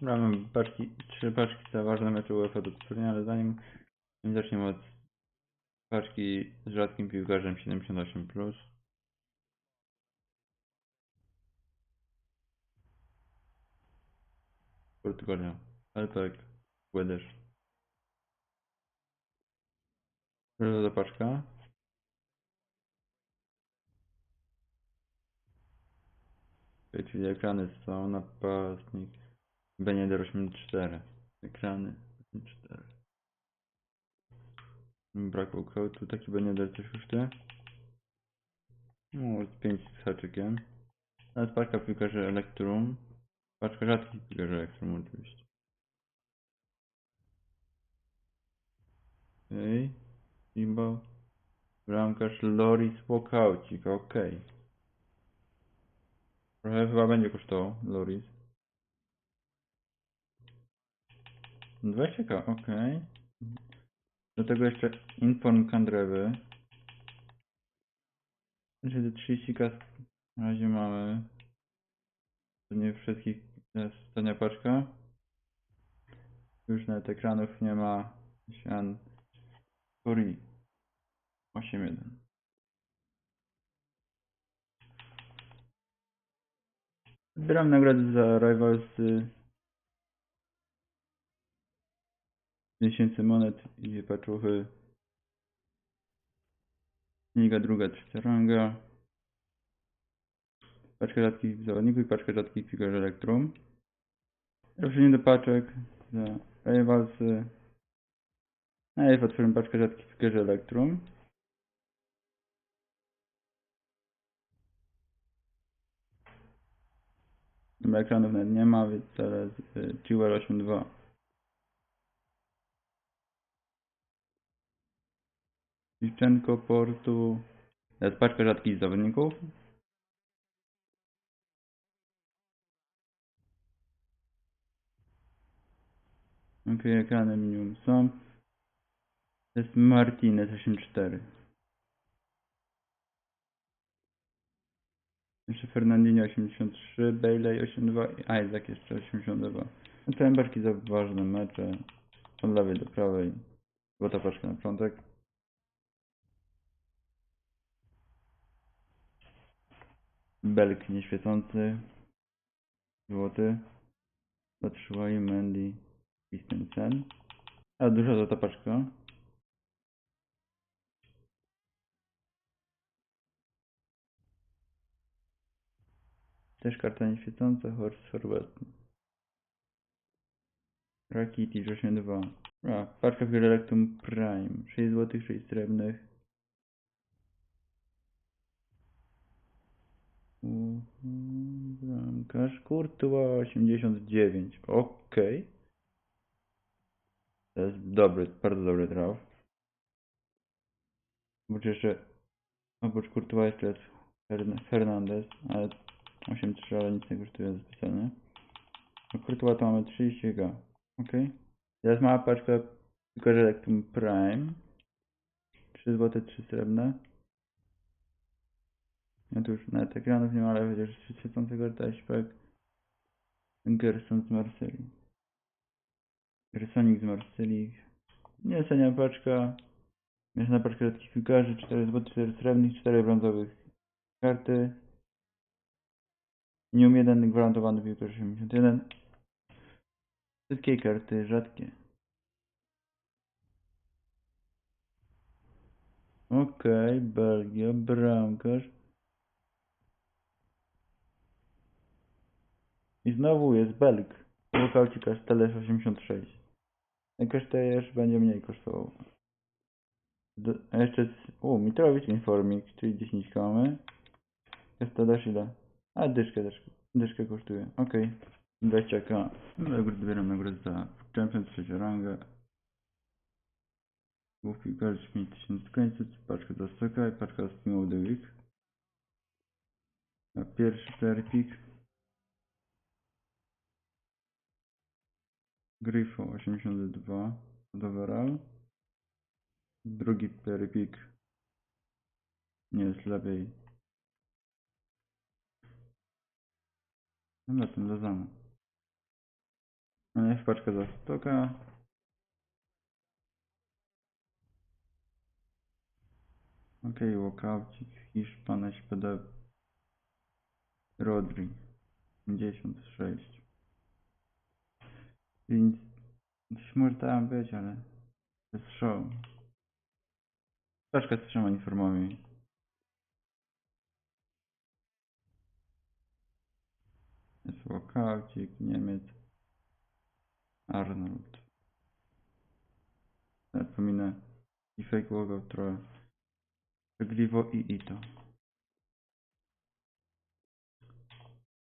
Mamy paczki, trzy paczki za ważne mecze UEFA do turnieju, ale zanim zaczniemy od paczki z rzadkim piłkarzem 78+. Portugalia. Alpek. Łedysz. Żelazna paczka. Tutaj, Czyli ekrany są, napastnik. Benieder 84. Ekrany 84. Brakło kołtu, taki Benieder coś kosztuje? No, z 5 z haczykiem. Nawet paczka piłkarzy Elektrum. Paczka rzadkich piłkarzy Elektrum oczywiście. Okej. Simba. Bramkarz Loris Walkaucik, okej. Trochę chyba będzie kosztował Loris. 20k, okej. Do tego jeszcze Inform Kandrewy. Te 30k na razie mamy. To nie wszystkich, jest ostatnia paczka. Już nawet ekranów nie ma. Sian Fury 8.1. Zbieram nagrody za Rivals y, 1000 monet i paczuchy. Liga druga, trzecia ranga. Paczka rzadkich zawodników i paczka rzadkich piłkarzy Elektrum. Ruszenie do paczek za Rivalsy. Najpierw otworzymy paczkę rzadkich piłkarzy Elektrum. Ekranów nawet nie ma, więc teraz Jewel 8.2. Liczenko Portu. Teraz paczka rzadkich zawodników. Ok, ekrany minimum są. To jest Martinez 84. Jeszcze Fernandinho 83, Bailey 82 i Isaac jeszcze 82. No to embarki za ważne mecze. Od lewej do prawej. Złota paczka na początek. Belk nieświecący. Złoty. Batshuayi, Mendy. Christensen. A duża złota paczka. Też karta nieświecąca. Horst Forward. Rakitic 82. A, paczka Electrum Prime. 6 złotych, 6 srebrnych. Bramkarz Courtois 89. Okej. To jest dobry, bardzo dobry traf. Oprócz jeszcze, oprócz jeszcze jest Fern- Fernandez, ale 8-3, ale nic nie kosztuje zapisane. A Courtois to mamy 30k. Okej. Teraz mała paczka tylko Electrum Prime. 3 złote, 3 srebrne. Ja tu już nawet ekranów nie ma, ale chociaż świecącego taśpek. Gerson z Marsylii. Gersonik z Marsylii. Nie cenia paczka. Mieszana paczka rzadkich piłkarzy. 4 zł, 4 srebrnych, 4 brązowych karty. Nium 1 gwarantowany piłkarz 81. Wszystkie karty rzadkie. Okej, Belgia, bramkarz. Znowu jest Belg. Lokaucika Steles 86. Jakoś też będzie mniej kosztował. Do, a jeszcze jest... U, Mitrowicz Informik, czyli 10 mamy. Też ile? A, dyszkę też. Dyszkę kosztuje. Okej. 20k. No, ja zbieram nagrodę za Champions, trzecia ranga. Głów piłkarzy 5000 końców, paczka za 100k i paczka z Team of the Week. A pierwszy player pick. Gryfo 82 od overall. Drugi player pick. Nie jest lepiej. No ten do zamu. Jest paczka za stoka. Okej, walkoucik, Hiszpan, SPD, Rodri, 56. Więc gdzieś może tam być, ale bez show. Paczka z trzema informami. Jest walkoucik, Niemiec, Arnold. Teraz pominę i fake walkout trochę. Gliwo i Ito.